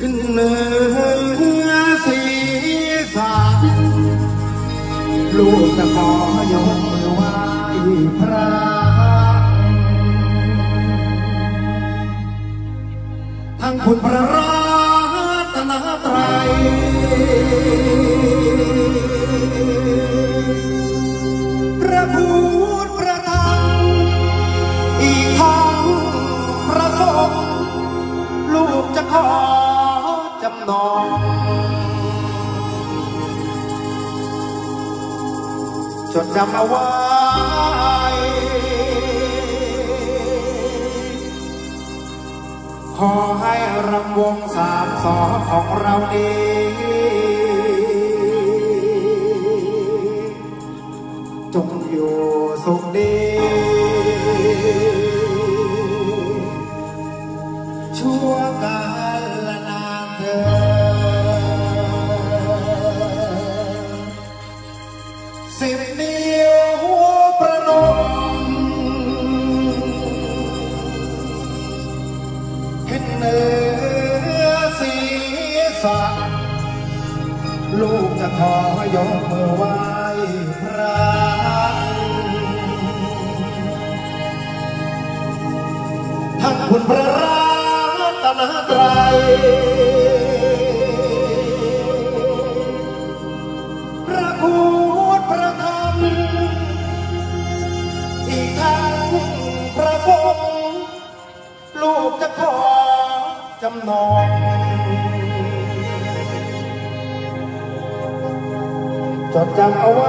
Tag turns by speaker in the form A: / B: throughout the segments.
A: ขึ้นเหนือสีสันลูกจะขอยกมือไหว้พระทั้งคุณพระรัตนตรัยพระพุทธพระธรรอีทั้งพระสงลูกจะขอ จำนอง จดจำเอาไว้ ขอให้รำวงสามสอของเรานี้ จงอยู่สุขดีชั่วกา ยกมือไหว้พระท่านคุณพระรัตนตรัย จดจำเอาไว้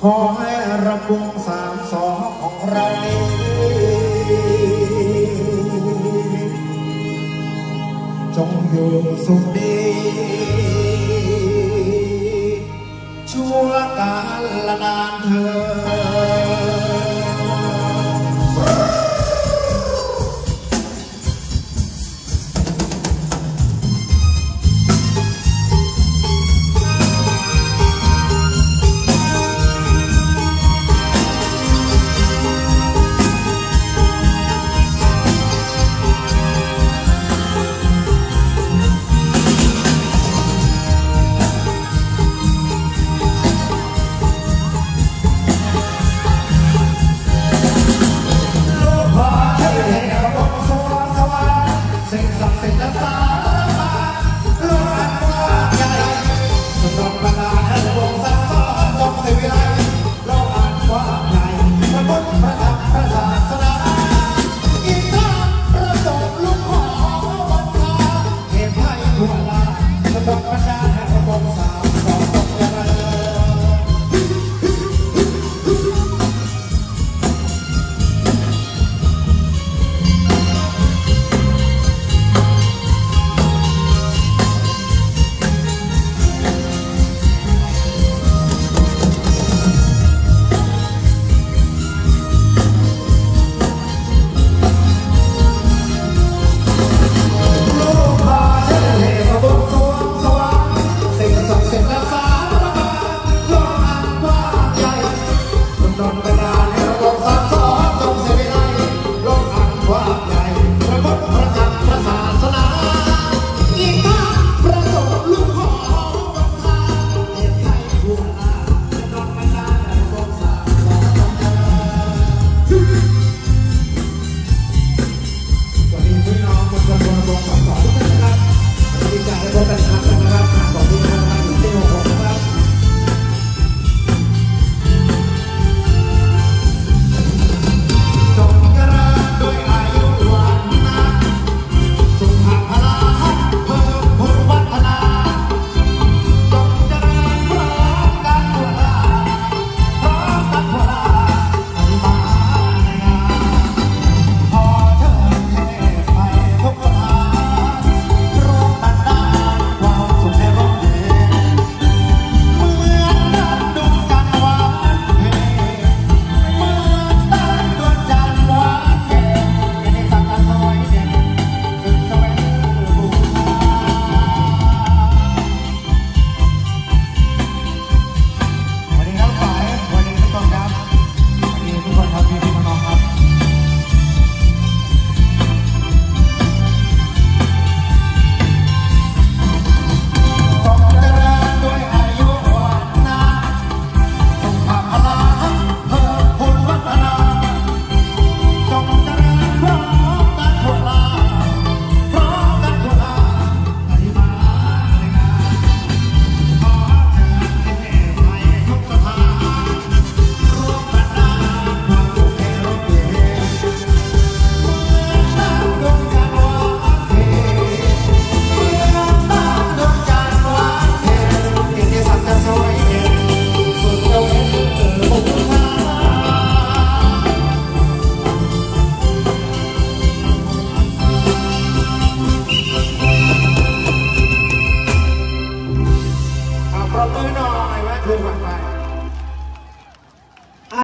A: ขอให้ระบวงสามสอของเรานี้จงอยู่สุขดีชั่วกาลนานเธอ เสกสับเสกแล้วซ้า